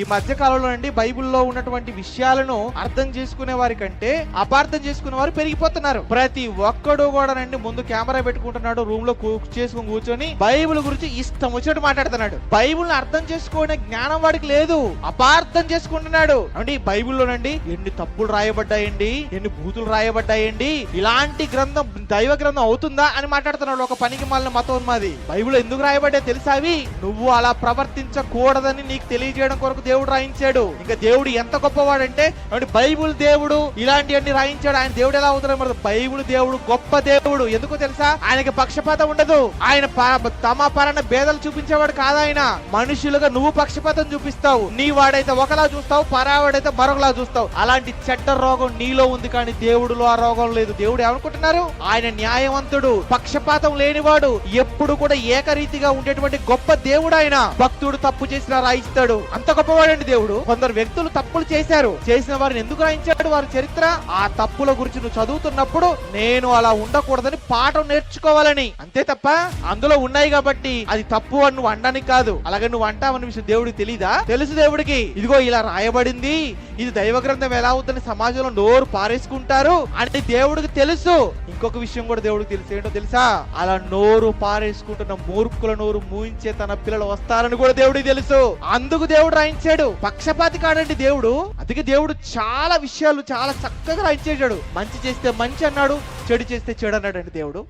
ఈ మధ్య కాలంలో అండి బైబిల్లో ఉన్నటువంటి విషయాలను అర్థం చేసుకునే వారి కంటే అపార్థం చేసుకునే వారు పెరిగిపోతున్నారు. ప్రతి ఒక్కడు కూడా నండి ముందు కెమెరా పెట్టుకుంటున్నాడు రూమ్లో కుక్ చేసుకుని కూర్చొని బైబిల్ గురించి ఇష్టం వచ్చినట్టు మాట్లాడుతున్నాడు. బైబిల్ అర్థం చేసుకునే జ్ఞానం వాడికి లేదు అపార్థం చేసుకుంటున్నాడు. అంటే ఈ బైబిల్లోనండి ఎన్ని తప్పులు రాయబడ్డాయండి ఎన్ని భూతులు రాయబడ్డాయండి ఇలాంటి గ్రంథం దైవ గ్రంథం అవుతుందా అని మాట్లాడుతున్నాడు ఒక పనికి మాలిన మాది బైబిల్ ఎందుకు రాయబడ్డా తెలుసా అవి? నువ్వు అలా ప్రవర్తించకూడదని నీకు తెలియజేయడం కొరకు దేవుడు రాయించాడు. ఇంకా దేవుడు ఎంత గొప్పవాడంటే అంటే దేవుడు ఇలాంటివన్నీ రాయించాడు. ఆయన దేవుడు ఎలా అవుతాడు మరి బైబుల్ దేవుడు గొప్ప దేవుడు. ఎందుకు తెలుసా? ఆయనకి పక్షపాతం ఉండదు. ఆయన తమ పరణ భేదాలు చూపించేవాడు కాదు ఆయన. మనుషులుగా నువ్వు పక్షపాతం చూపిస్తావు. నీ వాడైతే ఒకలా చూస్తావు పరావాడైతే మరొకలా చూస్తావు. అలాంటి చెడ్డ రోగం నీలో ఉంది కానీ దేవుడులో ఆ రోగం లేదు. దేవుడు ఏమనుకుంటున్నారు? ఆయన న్యాయవంతుడు పక్షపాతం లేనివాడు ఎప్పుడు కూడా ఏకరీతిగా ఉండేటువంటి గొప్ప దేవుడు ఆయన. భక్తుడు తప్పు చేసినా రాయిస్తాడు. అంత గొప్ప గొప్పవాడండి దేవుడు. కొందరు వ్యక్తులు తప్పులు చేశారు. చేసిన వారిని ఎందుకు రాయించాడు? వారి చరిత్ర ఆ తప్పుల గురించి నువ్వు చదువుతున్నప్పుడు నేను అలా ఉండకూడదని పాఠం నేర్చుకోవాలని. అంతే తప్ప అందులో ఉన్నాయి కాబట్టి అది తప్పు అని నువ్వు అనడానికి కాదు. అలాగే నువ్వు అంటావని విషయం దేవుడికి తెలీదా? తెలుసు దేవుడికి. ఇదిగో ఇలా రాయబడింది. ఇది దైవ గ్రంథం ఎలా ఉందని సమాజంలో నోరు పారేసుకుంటారు అని దేవుడికి తెలుసు. ఇంకొక విషయం కూడా దేవుడికి తెలుసు. ఏంటో తెలుసా? అలా నోరు పారేసుకుంటున్న మూర్ఖుల నోరు మూయించే తన పిల్లలు వస్తారని కూడా దేవుడికి తెలుసు. అందుకు దేవుడు రాయించాడు. పక్షపాతి కాడండి దేవుడు. అందుకే దేవుడు చాలా విషయాలు చాలా చక్కగా రాయించేశాడు. మంచి చేస్తే మంచి అన్నాడు చెడు చేస్తే చెడు అన్నాడండి దేవుడు.